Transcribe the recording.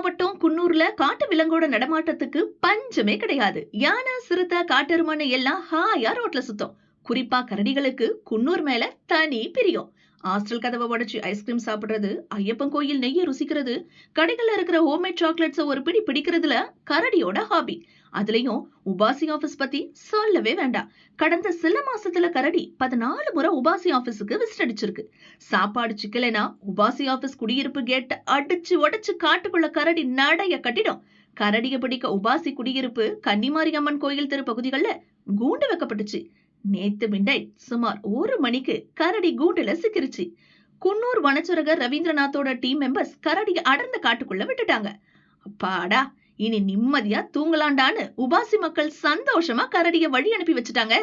மாவட்டம் குன்னூர்ல காட்டு விலங்கோட நடமாட்டத்துக்கு பஞ்சமே கிடையாது. யானை சிறுத்தை காட்டெருமானு எல்லாம் ஹாயா ரோட்ல சுத்தம். குறிப்பா கரடிகளுக்கு குன்னூர் மேல தனி பிரியம். ஹாஸ்டல் கதவை உடைச்சு ஐஸ்கிரீம் சாப்பிடுறது ஐயப்பன் கோயில் நெய்யை ருசிக்கிறது கடைகள்ல இருக்கிற ஹோம்மேட் சாக்லேட்ஸ ஒரு பிடி பிடிக்கிறதுல கரடியோட ஹாபி அதுலயும் உபாசி ஆபீஸ் பத்தி சொல்லவே வேண்டாம். கடந்த சில மாசத்துல கரடி பதினாலு முறை உபாசி ஆபீஸுக்கு விசிட் அடிச்சிருக்கு. சாப்பாடு சிக்கலைனா உபாசி ஆபீஸ் குடியிருப்பு கேட்ட அடிச்சு உடைச்சு காட்டுக்குள்ள கரடி நடைய கட்டிடும். கரடிய பிடிக்க உபாசி குடியிருப்பு கன்னிமாரியம்மன் கோயில் தெரு பகுதிகளில் கூண்டு வைக்கப்பட்டுச்சு. நேத்து மிண்டை சுமார் ஒரு மணிக்கு கரடி கூண்டுல சிக்கிருச்சு. குன்னூர் வனச்சுரகர் ரவீந்திரநாத்தோட டீம் மெம்பர்ஸ் கரடியை அடர்ந்த காட்டுக்குள்ள விட்டுட்டாங்க. அப்பாடா இனி நிம்மதியா தூங்கலாண்டான்னு உபாசி மக்கள் சந்தோஷமா கரடிய வழி அனுப்பி வச்சுட்டாங்க.